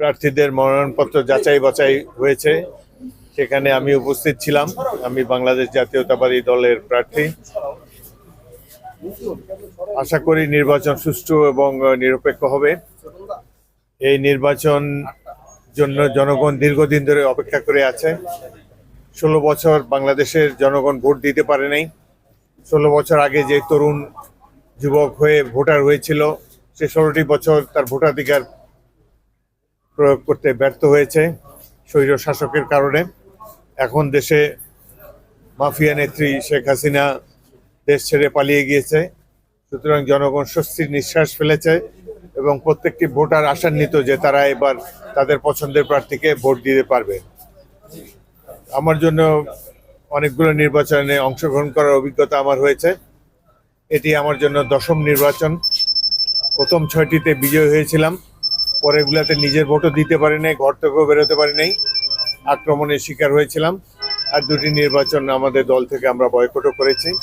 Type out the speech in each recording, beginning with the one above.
প্রার্থীদের মনোনয়নপত্র যাচাই বাছাই হয়েছে। সেখানে আমি উপস্থিত ছিলাম। আমি বাংলাদেশ জাতীয়তাবাদী দলের প্রার্থী। আশা করি নির্বাচন সুষ্ঠু এবং নিরপেক্ষ হবে। এই নির্বাচন জন্য জনগণ দীর্ঘদিন ধরে অপেক্ষা করে আছে। ষোলো বছর বাংলাদেশের জনগণ ভোট দিতে পারে নাই। ষোলো বছর আগে যে তরুণ যুবক হয়ে ভোটার হয়েছিল, সে ষোলোটি বছর তার ভোটাধিকার প্রয়োগ করতে ব্যর্থ হয়েছে স্বৈর শাসকের কারণে। এখন দেশে মাফিয়া নেত্রী শেখ হাসিনা দেশ ছেড়ে পালিয়ে গিয়েছে। সুতরাং জনগণ স্বস্তির নিঃশ্বাস ফেলেছে এবং প্রত্যেকটি ভোটার আশান্বিত যে তারা এবার তাদের পছন্দের প্রার্থীকে ভোট দিতে পারবে। আমার জন্য অনেকগুলো নির্বাচনে অংশগ্রহণ করার অভিজ্ঞতা আমার হয়েছে। এটি আমার জন্য দশম নির্বাচন। প্রথম ছয়টিতে বিজয় হয়েছিলাম। পরেরগুলোতে নিজের ভোটও দিতে পারি নাই ঘর থেকেও বেরোতে পারি নাই। আক্রমণের শিকার হয়েছিলাম। আর দুটি নির্বাচন আমাদের দল থেকে আমরা বয়কটও করেছি।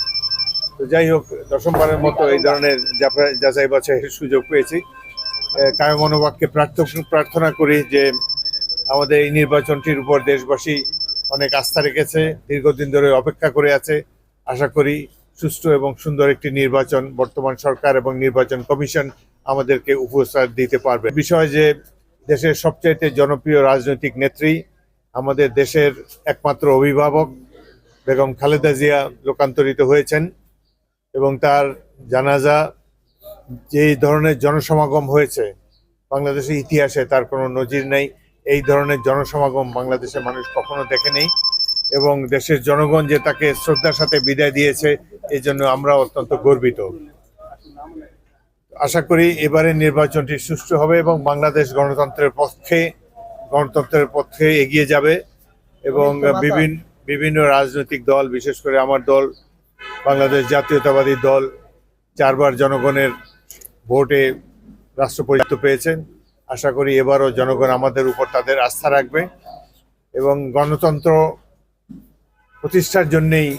তো যাই হোক দশমবারের মতো এই ধরনের যাচাই বাছাইয়ের সুযোগ পেয়েছি। আহ, কায় মনোবাক্যে প্রার্থ- প্রার্থনা করি যে আমাদের এই নির্বাচনটির উপর দেশবাসী অনেক আস্থা রেখেছে দীর্ঘদিন ধরে অপেক্ষা করে আছে। আশা করি সুষ্ঠু এবং সুন্দর একটি নির্বাচন বর্তমান সরকার এবং নির্বাচন কমিশন আমাদেরকে উপহার দিতে পারবে। বিষয় যে দেশের সবচাইতে জনপ্রিয় রাজনৈতিক নেত্রী, আমাদের দেশের একমাত্র অভিভাবক বেগম খালেদা জিয়া লোকান্তরিত হয়েছেন এবং তার জানাজা যেই ধরনের জনসমাগম হয়েছে, বাংলাদেশের ইতিহাসে তার কোনো নজির নেই। এই ধরনের জনসমাগম বাংলাদেশের মানুষ কখনো দেখে নেই এবং দেশের জনগণ যে তাকে শ্রদ্ধার সাথে বিদায় দিয়েছে এই জন্য আমরা অত্যন্ত গর্বিত। আশা করি এবারের নির্বাচনটি সুষ্ঠু হবে এবং বাংলাদেশ গণতন্ত্রের পক্ষে গণতন্ত্রের পক্ষে এগিয়ে যাবে এবং বিভিন্ন বিভিন্ন রাজনৈতিক দল বিশেষ করে আমার দল বাংলাদেশ জাতীয়তাবাদী দল চারবার জনগণের ভোটে রাষ্ট্রপরিচিত পেয়েছেন। আশা করি এবারও জনগণ আমাদের উপর তাদের আস্থা রাখবে এবং গণতন্ত্র প্রতিষ্ঠার জন্যেই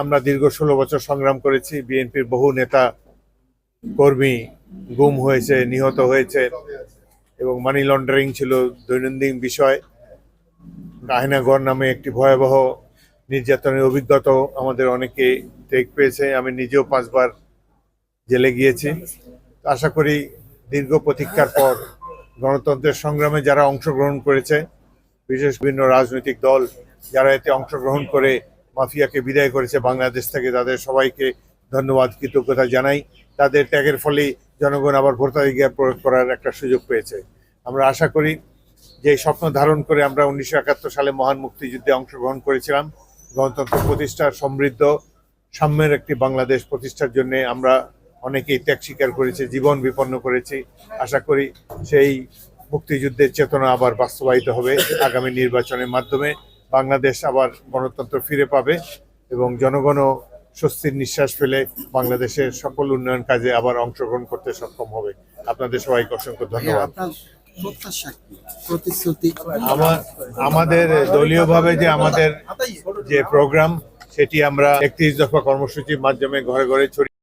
আমরা দীর্ঘ ষোলো বছর সংগ্রাম করেছি। বিএনপির বহু নেতা কর্মী গুম হয়েছে, নিহত হয়েছে এবং মানি লন্ডারিং ছিল দৈনন্দিন বিষয়। গাহিনাগর নামে একটি ভয়াবহ নির্যাতনের অভিজ্ঞতাও আমাদের অনেকে টেক পেয়েছে। আমি নিজেও পাঁচবার জেলে গিয়েছি। আশা করি দীর্ঘ প্রতীক্ষার পর গণতন্ত্রের সংগ্রামে যারা অংশগ্রহণ করেছে, বিশেষ বিভিন্ন রাজনৈতিক দল, যারা এতে অংশগ্রহণ করে মাফিয়াকে বিদায় করেছে বাংলাদেশ থেকে, তাদের সবাইকে ধন্যবাদ, কৃতজ্ঞতা জানাই। তাদের ত্যাগের ফলেই জনগণ আবার ভোটাধিকার প্রয়োগ করার একটা সুযোগ পেয়েছে। আমরা আশা করি যে স্বপ্ন ধারণ করে আমরা উনিশশো একাত্তর সালে মহান মুক্তিযুদ্ধে অংশগ্রহণ করেছিলাম। গণতন্ত্র প্রতিষ্ঠার সমৃদ্ধ, সাম্যের একটি বাংলাদেশ প্রতিষ্ঠার জন্য আমরা অনেকেই ত্যাগ স্বীকার করেছি, জীবন বিপন্ন করেছি। আশা করি সেই মুক্তিযুদ্ধের চেতনা আবার বাস্তবায়িত হবে আগামী নির্বাচনের মাধ্যমে। বাংলাদেশ আবার গণতন্ত্র ফিরে পাবে এবং জনগণও স্বস্তির নিঃশ্বাস ফেলে বাংলাদেশের সকল উন্নয়ন কাজে আবার অংশগ্রহণ করতে সক্ষম হবে। আপনাদের সবাইকে অসংখ্য ধন্যবাদ। আমাদের দলীয় ভাবে আমাদের দলীয়ভাবে যে আমাদের যে প্রোগ্রাম সেটি আমরা একত্রিশ দফা কর্মসূচির মাধ্যমে ঘরে ঘরে ছড়িয়ে